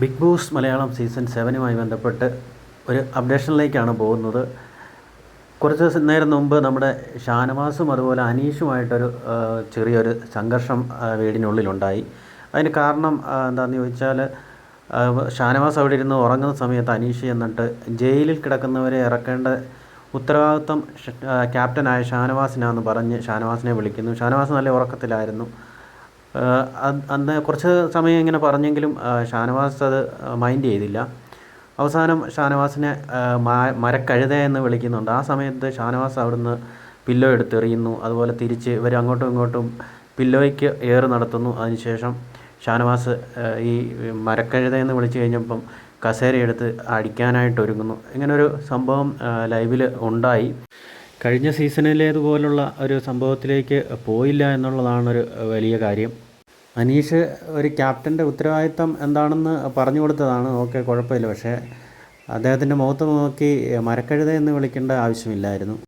Big Boss Malayalam season സെവനുമായി ബന്ധപ്പെട്ട് ഒരു അപ്ഡേഷനിലേക്കാണ് പോകുന്നത്. കുറച്ച് നേരം മുമ്പ് നമ്മുടെ ഷാനവാസും അതുപോലെ അനീഷുമായിട്ടൊരു ചെറിയൊരു സംഘർഷം വീടിനുള്ളിലുണ്ടായി. അതിന് കാരണം എന്താണെന്ന് ചോദിച്ചാൽ ഷാനവാസ് അവിടെ ഇരുന്ന് ഉറങ്ങുന്ന സമയത്ത് അനീഷ് എന്നിട്ട് ജയിലിൽ കിടക്കുന്നവരെ ഇറക്കേണ്ട ഉത്തരവാദിത്വം ക്യാപ്റ്റനായ ഷാനവാസിനാന്ന് പറഞ്ഞ് ഷാനവാസിനെ വിളിക്കുന്നു. ഷാനവാസ് നല്ല ഉറക്കത്തിലായിരുന്നു. അന്ന് കുറച്ച് സമയം ഇങ്ങനെ പറഞ്ഞെങ്കിലും ഷാനവാസ് അത് മൈൻഡ് ചെയ്തില്ല. അവസാനം ഷാനവാസിനെ മരക്കഴുത എന്ന് വിളിക്കുന്നുണ്ട്. ആ സമയത്ത് ഷാനവാസ് അവിടുന്ന് പില്ലോ എടുത്തെറിയുന്നു. അതുപോലെ തിരിച്ച് ഇവർ അങ്ങോട്ടും ഇങ്ങോട്ടും പില്ലോയ്ക്ക് ഏറ് നടത്തുന്നു. അതിനുശേഷം ഷാനവാസ് ഈ മരക്കഴുത എന്ന് വിളിച്ചു കഴിഞ്ഞപ്പം കസേര എടുത്ത് അടിക്കാനായിട്ട് ഒരുങ്ങുന്നു. ഇങ്ങനൊരു സംഭവം ലൈവിൽ ഉണ്ടായി. കഴിഞ്ഞ സീസണിലേതുപോലുള്ള ഒരു സംഭവത്തിലേക്ക് പോയില്ല എന്നുള്ളതാണ് ഒരു വലിയ കാര്യം. അനീഷ് ഒരു ക്യാപ്റ്റന്റെ ഉത്തരവാദിത്തം എന്താണെന്ന് പറഞ്ഞു കൊടുത്തതാണ്. ഓക്കെ കുഴപ്പമില്ല. പക്ഷേ അദ്ദേഹത്തിന്റെ മുഖത്ത് നോക്കി മരക്കഴുത എന്ന് വിളിക്കേണ്ട ആവശ്യമില്ലായിരുന്നു.